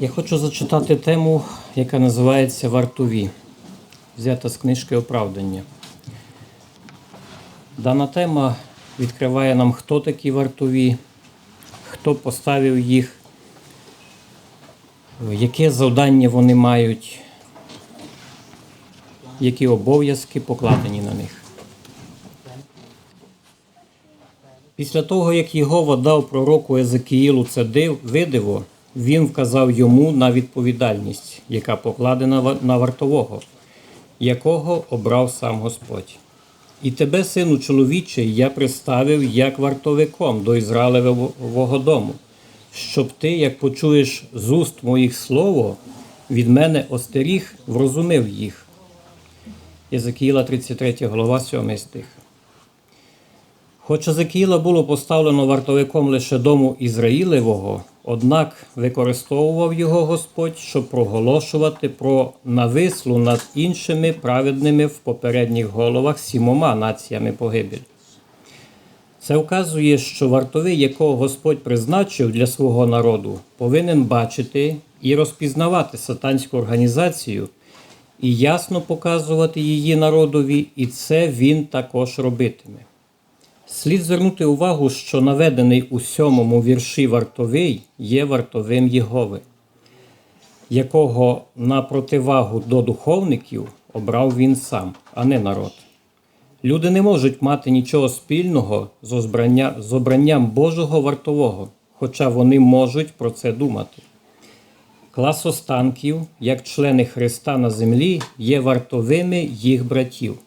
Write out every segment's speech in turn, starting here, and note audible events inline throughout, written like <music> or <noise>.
Я хочу зачитати тему, яка називається Вартові, взята з книжки Оправдання. Дана тема відкриває нам, хто такі вартові, хто поставив їх, яке завдання вони мають, які обов'язки покладені на них. Після того, як Єгова дав пророку Езекіїлу це див, видиво, він вказав йому на відповідальність, яка покладена на вартового, якого обрав сам Господь. І тебе, сину чоловічий, я приставив як вартовиком до Ізраїлевого дому, щоб ти, як почуєш з уст моїх слово, від мене остеріг, врозумив їх. Єзекіїла 33 глава, 7 стих. Хоч Езекіїла було поставлено вартовиком лише дому Ізраїлевого, однак використовував його Господь, щоб проголошувати про навислу над іншими праведними в попередніх головах сімома націями погибель. Це вказує, що вартовий, якого Господь призначив для свого народу, повинен бачити і розпізнавати сатанську організацію і ясно показувати її народові, і це він також робитиме. Слід звернути увагу, що наведений у сьомому вірші вартовий є вартовим Єгови, якого на противагу до духовників обрав він сам, а не народ. Люди не можуть мати нічого спільного з, озбрання, з обранням Божого вартового, хоча вони можуть про це думати. Клас останків, як члени Христа на землі, є вартовими їх братів.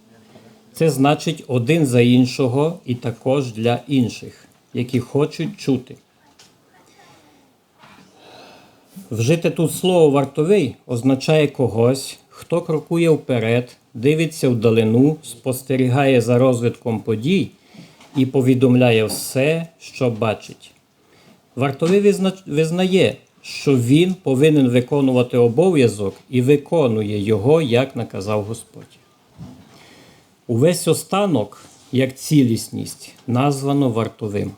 Це значить один за іншого і також для інших, які хочуть чути. Вжити тут слово вартовий означає когось, хто крокує вперед, дивиться вдалину, спостерігає за розвитком подій і повідомляє все, що бачить. Вартовий визнає, що він повинен виконувати обов'язок і виконує його, як наказав Господь. Увесь останок, як цілісність, названо вартовим.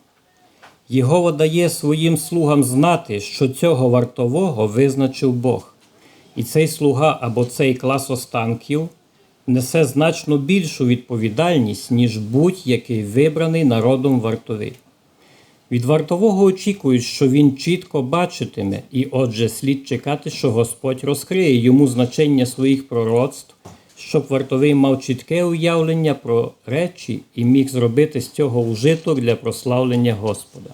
Єгова дає своїм слугам знати, що цього вартового визначив Бог. І цей слуга або цей клас останків несе значно більшу відповідальність, ніж будь-який вибраний народом вартовий. Від вартового очікують, що він чітко бачитиме, і отже, слід чекати, що Господь розкриє йому значення своїх пророцтв, щоб вартовий мав чітке уявлення про речі і міг зробити з цього ужиток для прославлення Господа.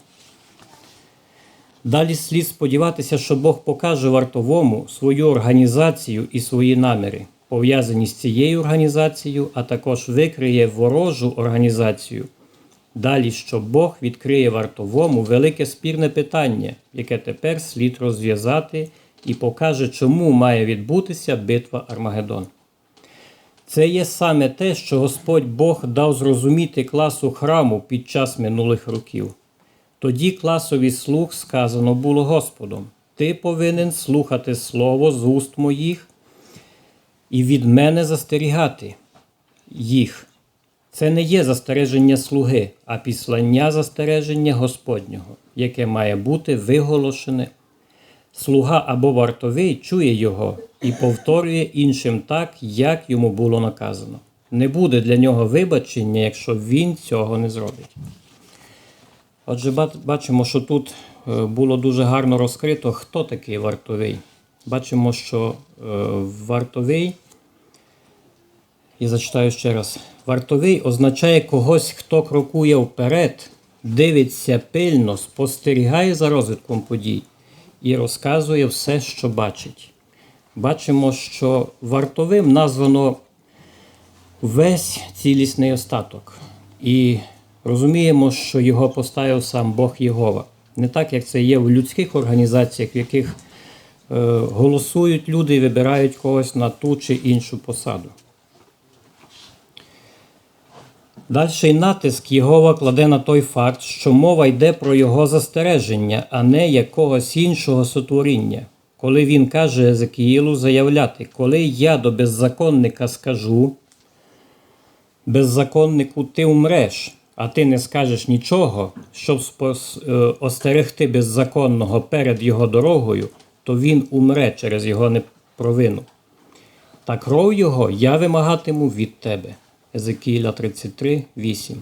Далі слід сподіватися, що Бог покаже вартовому свою організацію і свої наміри, пов'язані з цією організацією, а також викриє ворожу організацію. Далі, що Бог відкриє вартовому велике спірне питання, яке тепер слід розв'язати і покаже, чому має відбутися битва Армагеддон. Це є саме те, що Господь Бог дав зрозуміти класу храму під час минулих років. Тоді класові слуг сказано було Господом: Ти повинен слухати слово з уст моїх і від мене застерігати їх. Це не є застереження слуги, а післання застереження Господнього, яке має бути виголошене. Слуга або вартовий чує його і повторює іншим так, як йому було наказано. Не буде для нього вибачення, якщо він цього не зробить. Отже, бачимо, що тут е, було дуже гарно розкрито, хто такий вартовий. Бачимо, що е, вартовий, я зачитаю ще раз: вартовий означає когось, хто крокує вперед, дивиться пильно, спостерігає за розвитком подій і розказує все, що бачить. Бачимо, що вартовим названо весь цілісний остаток. І розуміємо, що його поставив сам Бог Єгова. Не так, як це є в людських організаціях, в яких е, голосують люди і вибирають когось на ту чи іншу посаду. Дальший натиск Єгова кладе на той факт, що мова йде про його застереження, а не якогось іншого сотворіння. Коли він каже Езекіїлу заявляти, коли я до беззаконника скажу, беззаконнику ти умреш, а ти не скажеш нічого, щоб спос- е, остерегти беззаконного перед його дорогою, то він умре через його непровину. Та кров його я вимагатиму від тебе. Езекіля 33, 8.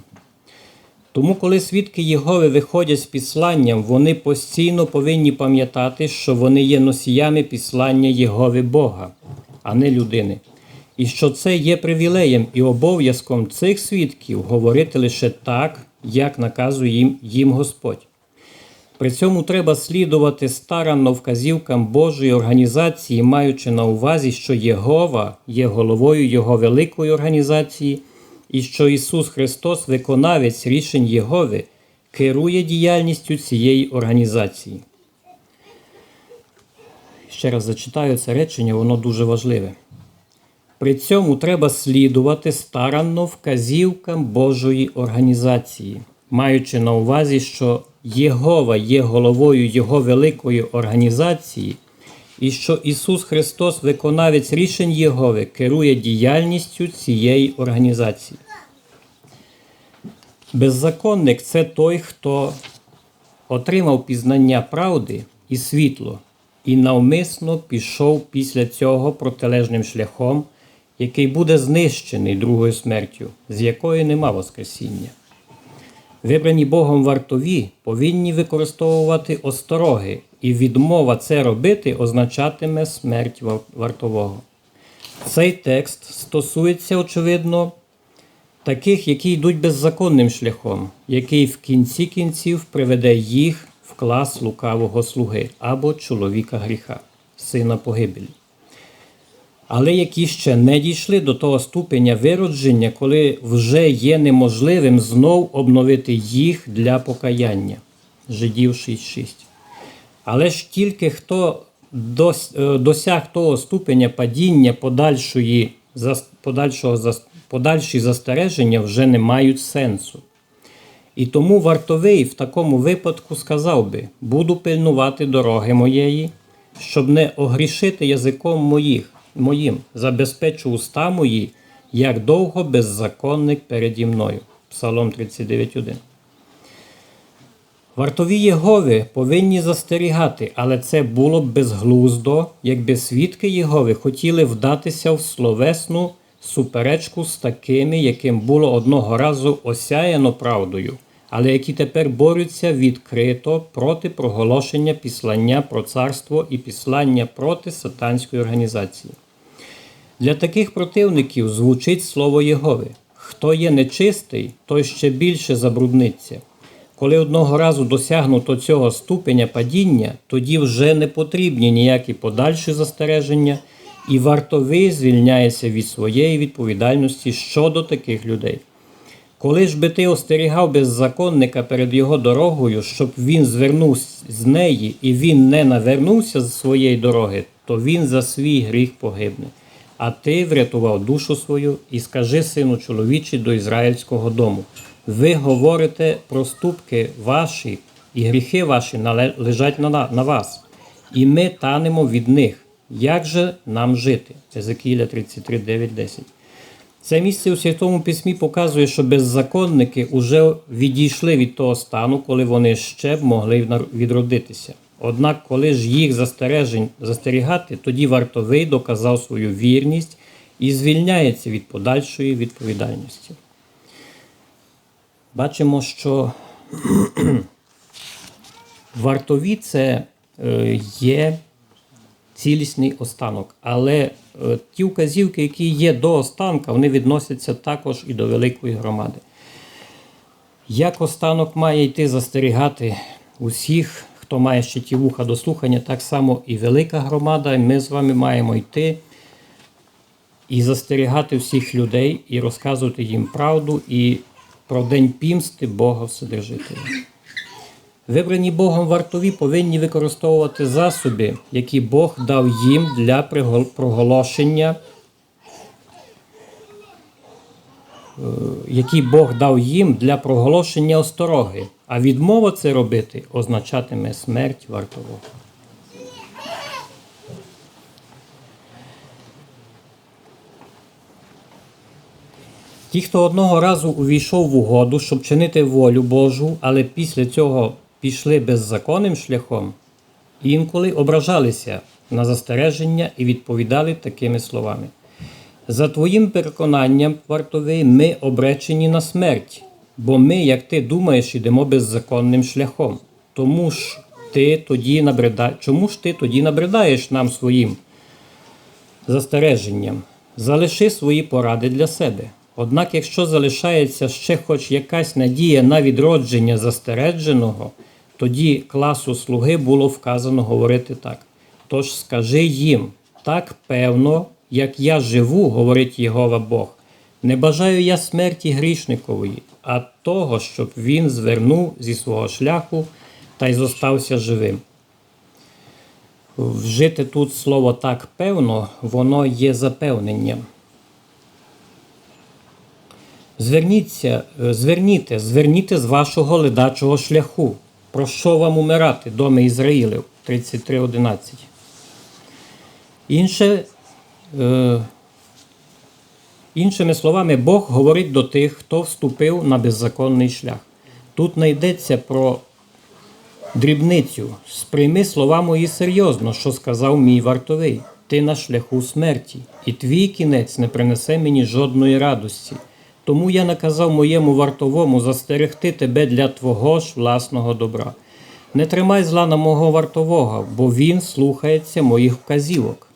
Тому, коли свідки Єгови виходять з післанням, вони постійно повинні пам'ятати, що вони є носіями післання Єгови Бога, а не людини. І що це є привілеєм і обов'язком цих свідків говорити лише так, як наказує їм, їм Господь. При цьому треба слідувати старанно вказівкам Божої організації, маючи на увазі, що Єгова є головою Його великої організації, і що Ісус Христос, виконавець рішень Єгови, керує діяльністю цієї організації. Ще раз зачитаю це речення, воно дуже важливе. При цьому треба слідувати старанно вказівкам Божої організації, маючи на увазі, що Єгова є головою Його великої організації, і що Ісус Христос, виконавець рішень Єгови, керує діяльністю цієї організації. Беззаконник це той, хто отримав пізнання правди і світло, і навмисно пішов після цього протилежним шляхом, який буде знищений другою смертю, з якої нема Воскресіння. Вибрані Богом вартові повинні використовувати остороги, і відмова це робити означатиме смерть вартового. Цей текст стосується, очевидно, таких, які йдуть беззаконним шляхом, який в кінці кінців приведе їх в клас лукавого слуги або чоловіка гріха, сина погибелі. Але які ще не дійшли до того ступеня виродження, коли вже є неможливим знов обновити їх для покаяння. Жидів 6.6. Але ж тільки хто е, досяг того ступеня падіння подальшої, подальшого, подальші застереження вже не мають сенсу. І тому вартовий в такому випадку сказав би: буду пильнувати дороги моєї, щоб не огрішити язиком моїх, моїм, забезпечу уста мої, як довго беззаконник переді мною. Псалом 39.1. Вартові Єгови повинні застерігати, але це було б безглуздо, якби свідки Єгови хотіли вдатися в словесну суперечку з такими, яким було одного разу осяяно правдою, але які тепер борються відкрито проти проголошення післання про царство і післання проти сатанської організації. Для таких противників звучить слово Єгови. Хто є нечистий, той ще більше забрудниться. Коли одного разу досягнуто цього ступеня падіння, тоді вже не потрібні ніякі подальші застереження, і вартовий звільняється від своєї відповідальності щодо таких людей. Коли ж би ти остерігав беззаконника перед його дорогою, щоб він звернув з неї і він не навернувся з своєї дороги, то він за свій гріх погибне. А ти врятував душу свою і скажи сину чоловічі до ізраїльського дому. Ви говорите проступки ваші і гріхи ваші лежать на, вас, і ми танемо від них. Як же нам жити? Езекіля 33, 9, 10. Це місце у Святому Письмі показує, що беззаконники уже відійшли від того стану, коли вони ще б могли відродитися. Однак, коли ж їх застережень застерігати, тоді вартовий доказав свою вірність і звільняється від подальшої відповідальності. Бачимо, що <clears throat> вартові це е, є цілісний останок. Але е, ті вказівки, які є до останка, вони відносяться також і до великої громади. Як останок має йти застерігати усіх, хто має ще ті вуха до слухання, так само і велика громада, ми з вами маємо йти і застерігати всіх людей, і розказувати їм правду і про день пімсти Бога Вседержителя. Вибрані Богом вартові повинні використовувати засоби, які Бог дав їм для проголошення, е, які Бог дав їм для проголошення остороги. А відмова це робити означатиме смерть вартового. Ті, хто одного разу увійшов в угоду, щоб чинити волю Божу, але після цього пішли беззаконним шляхом, інколи ображалися на застереження і відповідали такими словами. За твоїм переконанням, вартовий, ми обречені на смерть, бо ми, як ти думаєш, ідемо беззаконним шляхом. Тому ж ти тоді набрида... Чому ж ти тоді набридаєш нам своїм застереженням? Залиши свої поради для себе. Однак, якщо залишається ще хоч якась надія на відродження застереженого, тоді класу слуги було вказано говорити так. Тож скажи їм, так певно, як я живу, говорить Єгова Бог. Не бажаю я смерті грішникової, а того, щоб він звернув зі свого шляху та й зостався живим. Вжити тут слово так певно, воно є запевненням. Зверніться, зверніте, зверніте з вашого ледачого шляху. Про що вам умирати, доми Ізраїлів? 33.11. Інше, іншими словами, Бог говорить до тих, хто вступив на беззаконний шлях. Тут не йдеться про дрібницю. Сприйми слова мої серйозно, що сказав мій вартовий. Ти на шляху смерті, і твій кінець не принесе мені жодної радості. Тому я наказав моєму вартовому застерегти тебе для твого ж власного добра. Не тримай зла на мого вартового, бо він слухається моїх вказівок.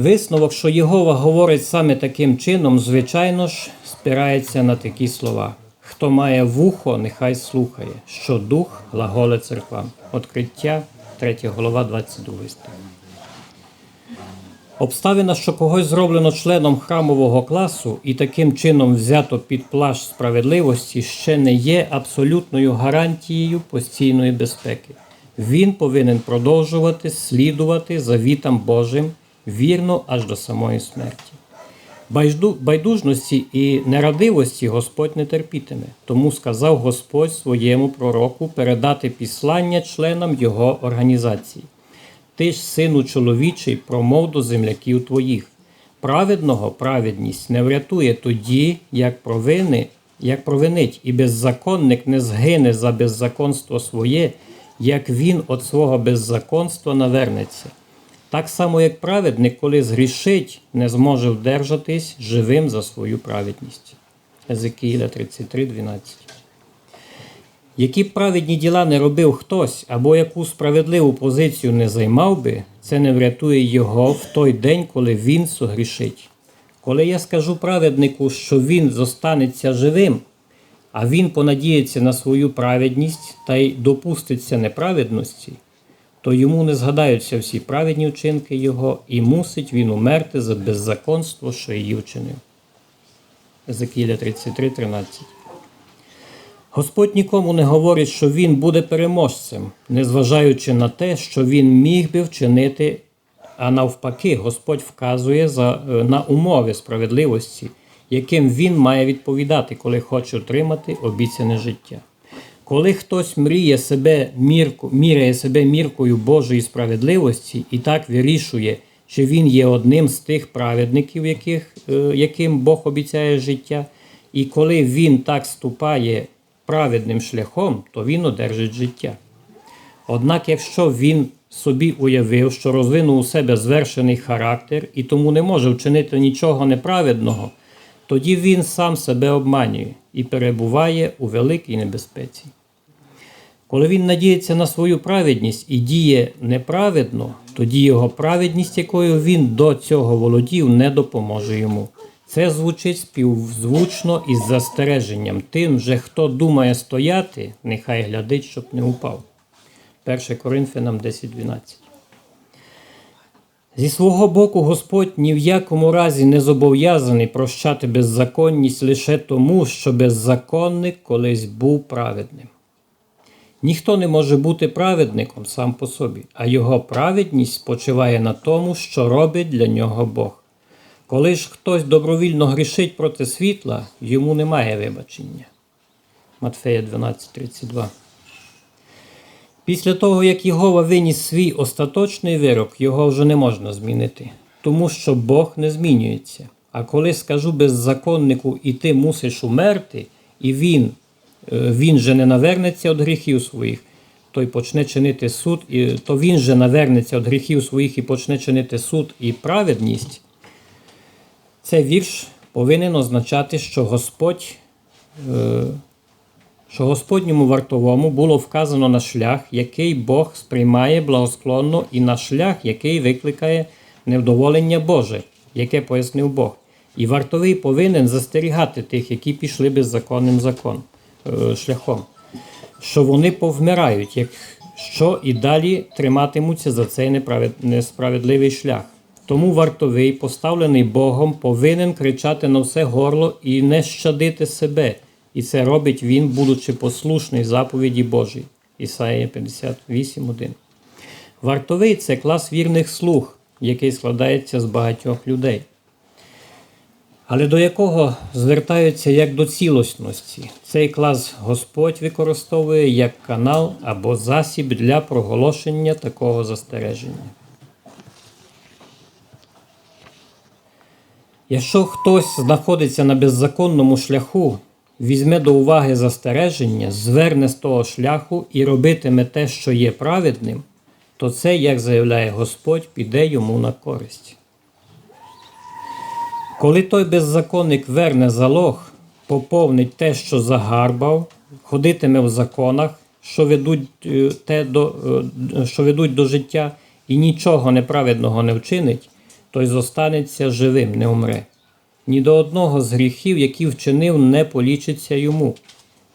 Висновок, що Єгова говорить саме таким чином, звичайно ж, спирається на такі слова. Хто має вухо, нехай слухає, що дух глаголе церквам. Откриття 3 голова 22 стих. Обставина, що когось зроблено членом храмового класу і таким чином взято під плащ справедливості, ще не є абсолютною гарантією постійної безпеки. Він повинен продовжувати слідувати завітам Божим вірно аж до самої смерті. Байдужності і нерадивості Господь не терпітиме, тому сказав Господь своєму пророку передати післання членам його організації. Ти ж, сину чоловічий, промов до земляків твоїх. Праведного праведність не врятує тоді, як провини, як провинить, і беззаконник не згине за беззаконство своє, як він від свого беззаконства навернеться. Так само, як праведник, коли згрішить, не зможе вдержатись живим за свою праведність. Езекіїля 33, 12. Які праведні діла не робив хтось, або яку справедливу позицію не займав би, це не врятує його в той день, коли він согрішить. Коли я скажу праведнику, що він зостанеться живим, а він понадіється на свою праведність та й допуститься неправедності, то йому не згадаються всі праведні вчинки його, і мусить він умерти за беззаконство, що її вчинив. Езекіля 33, 13. Господь нікому не говорить, що він буде переможцем, незважаючи на те, що він міг би вчинити, а навпаки, Господь вказує за, е, на умови справедливості, яким він має відповідати, коли хоче отримати обіцяне життя. Коли хтось мріє себе мірку, міряє себе міркою Божої справедливості і так вирішує, чи він є одним з тих праведників, яких, е, яким Бог обіцяє життя, і коли він так ступає праведним шляхом, то він одержить життя. Однак, якщо він собі уявив, що розвинув у себе звершений характер і тому не може вчинити нічого неправедного, тоді він сам себе обманює і перебуває у великій небезпеці. Коли він надіється на свою праведність і діє неправедно, тоді його праведність, якою він до цього володів, не допоможе йому. Це звучить співзвучно із застереженням. Тим же, хто думає стояти, нехай глядить, щоб не упав. 1 Коринфянам 10.12. Зі свого боку, Господь ні в якому разі не зобов'язаний прощати беззаконність лише тому, що беззаконник колись був праведним. Ніхто не може бути праведником сам по собі, а його праведність спочиває на тому, що робить для нього Бог. Коли ж хтось добровільно грішить проти світла, йому немає вибачення. Матфея 12:32. Після того, як Єгова виніс свій остаточний вирок, його вже не можна змінити, тому що Бог не змінюється. А коли скажу беззаконнику, і ти мусиш умерти, і він, він же не навернеться від гріхів своїх, той почне чинити суд, і то він же навернеться від гріхів своїх і почне чинити суд і праведність. Цей вірш повинен означати, що Господь, е, що Господньому вартовому було вказано на шлях, який Бог сприймає благосклонно, і на шлях, який викликає невдоволення Боже, яке пояснив Бог. І вартовий повинен застерігати тих, які пішли беззаконним закон, е, шляхом, що вони повмирають, якщо і далі триматимуться за цей несправедливий шлях. Тому вартовий, поставлений Богом, повинен кричати на все горло і не щадити себе. І це робить він, будучи послушний заповіді Божій. Ісаїя 58.1. Вартовий це клас вірних слуг, який складається з багатьох людей. Але до якого звертаються як до цілісності. Цей клас Господь використовує як канал або засіб для проголошення такого застереження. Якщо хтось знаходиться на беззаконному шляху, візьме до уваги застереження, зверне з того шляху і робитиме те, що є праведним, то це, як заявляє Господь, піде йому на користь. Коли той беззаконник верне залог, поповнить те, що загарбав, ходитиме в законах, що ведуть, е, те до, е, що ведуть до життя, і нічого неправедного не вчинить, той зостанеться живим, не умре. Ні до одного з гріхів, які вчинив, не полічиться йому.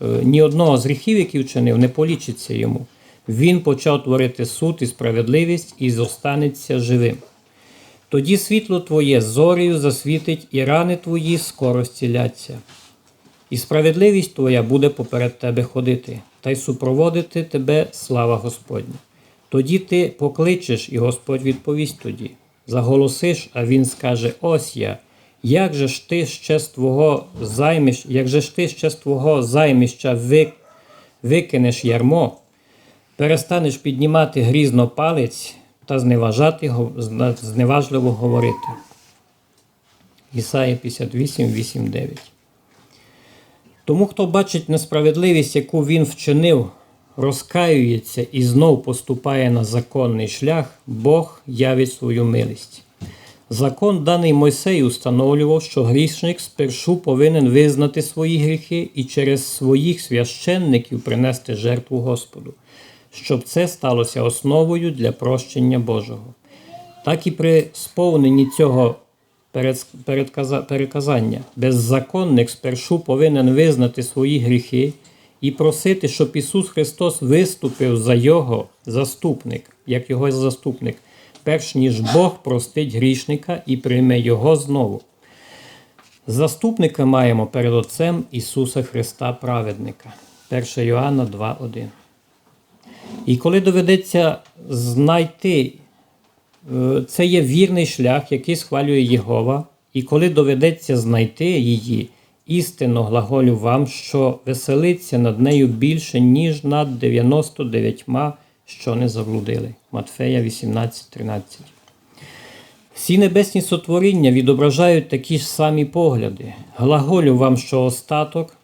Е, Ні одного з гріхів, які вчинив, не полічиться йому. Він почав творити суд і справедливість і зостанеться живим. Тоді світло твоє зорею засвітить, і рани твої скоро зціляться. І справедливість твоя буде поперед тебе ходити, та й супроводити тебе слава Господня. Тоді ти покличеш, і Господь відповість тоді. Заголосиш, а він скаже: Ось я. Як же ж ти ще з твого займищ, як же ж ти ще з твого займища вик, викинеш ярмо, перестанеш піднімати грізно палець та зневажати, зневажливо говорити. Ісая 58, 8, 9. Тому, хто бачить несправедливість, яку він вчинив, розкаюється і знов поступає на законний шлях, Бог явить свою милість. Закон, даний Мойсею, встановлював, що грішник спершу повинен визнати свої гріхи і через своїх священників принести жертву Господу, щоб це сталося основою для прощення Божого. Так і при сповненні цього переказання беззаконник спершу повинен визнати свої гріхи і просити, щоб Ісус Христос виступив за його заступник, як його заступник, перш ніж Бог простить грішника і прийме його знову. Заступника маємо перед Отцем Ісуса Христа Праведника. 1 Йоанна 2.1. І коли доведеться знайти Е, Це є вірний шлях, який схвалює Єгова, і коли доведеться знайти її, істинно глаголю вам, що веселиться над нею більше, ніж над 99, що не заблудили. Матфея 18.13. Всі небесні сотворіння відображають такі ж самі погляди. Глаголю вам, що остаток,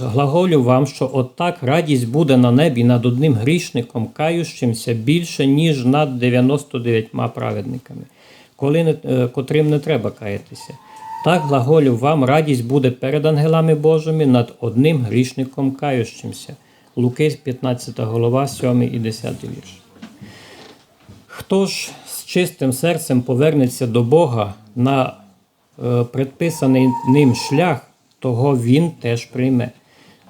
глаголю вам, що отак радість буде на небі над одним грішником, кающимся більше, ніж над 99 праведниками, коли не, е, котрим не треба каятися. Так глаголю вам радість буде перед ангелами Божими над одним грішником кающимся. Луки 15 голова, 7 і 10 вірш. Хто ж з чистим серцем повернеться до Бога на е, предписаний ним шлях, того він теж прийме.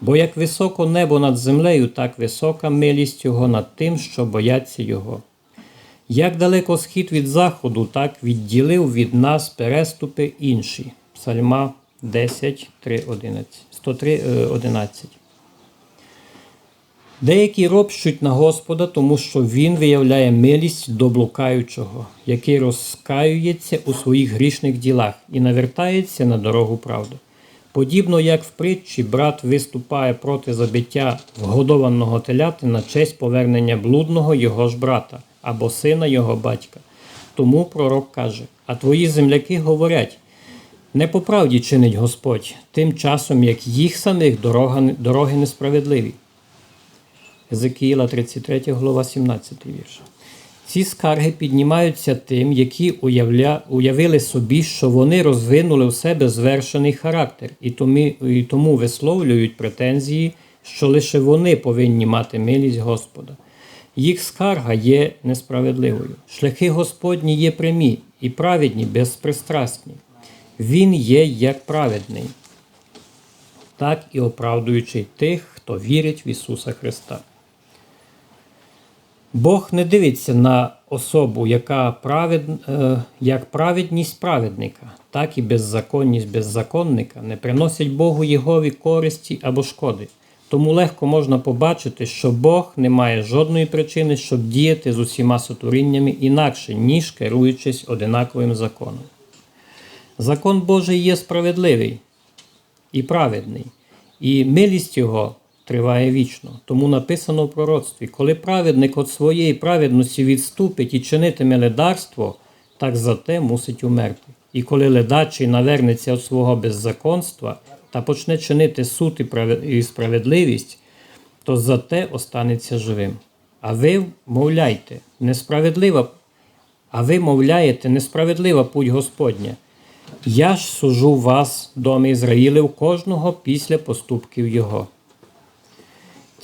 Бо як високо небо над землею, так висока милість Його над тим, що бояться Його. Як далеко схід від заходу, так відділив від нас переступи інші. Псальма 10, 3, 11. 103, е, 11. Деякі ропщуть на Господа, тому що Він виявляє милість до блукаючого, який розкаюється у своїх грішних ділах і навертається на дорогу правди. Подібно як в притчі брат виступає проти забиття вгодованого теляти на честь повернення блудного його ж брата або сина його батька. Тому пророк каже: А твої земляки говорять: не по правді чинить Господь, тим часом як їх самих дорога, дороги несправедливі. Езекіїла 33 глава 17 вірш. Ці скарги піднімаються тим, які уявля... уявили собі, що вони розвинули в себе звершений характер, і тому, і тому висловлюють претензії, що лише вони повинні мати милість Господа. Їх скарга є несправедливою. Шляхи Господні є прямі і праведні, безпристрасні. Він є як праведний, так і оправдуючий тих, хто вірить в Ісуса Христа. Бог не дивиться на особу, яка правед, е, як праведність праведника, так і беззаконність беззаконника не приносять Богу Єгові користі або шкоди. Тому легко можна побачити, що Бог не має жодної причини, щоб діяти з усіма сотворіннями інакше, ніж керуючись одинаковим законом. Закон Божий є справедливий і праведний, і милість Його триває вічно. Тому написано в пророцтві: коли праведник від своєї праведності відступить і чинитиме ледарство, так за те мусить умерти. І коли ледачий навернеться від свого беззаконства та почне чинити суд і справедливість, то за те останеться живим. А ви мовляйте, несправедлива, а ви мовляєте, несправедлива путь Господня. Я ж сужу вас, доми Ізраїлів, кожного після поступків його.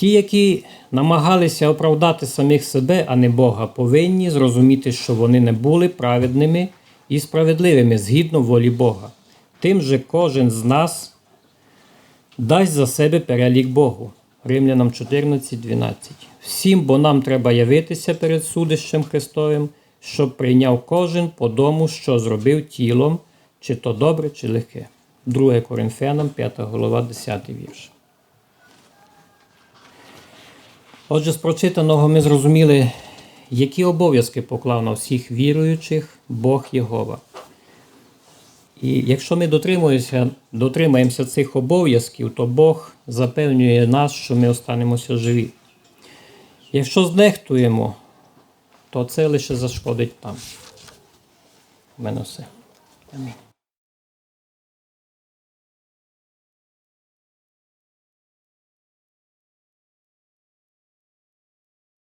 Ті, які намагалися оправдати самих себе, а не Бога, повинні зрозуміти, що вони не були праведними і справедливими згідно волі Бога. Тим же кожен з нас дасть за себе перелік Богу. Римлянам 14, 12. Всім, бо нам треба явитися перед судищем Христовим, щоб прийняв кожен по дому, що зробив тілом, чи то добре, чи лихе. 2 Коринфянам, 5 голова, 10 вірш. Отже, з прочитаного ми зрозуміли, які обов'язки поклав на всіх віруючих Бог Єгова. І якщо ми дотримуємося, дотримаємося цих обов'язків, то Бог запевнює нас, що ми останемося живі. Якщо знехтуємо, то це лише зашкодить нам. У мене все. Амінь.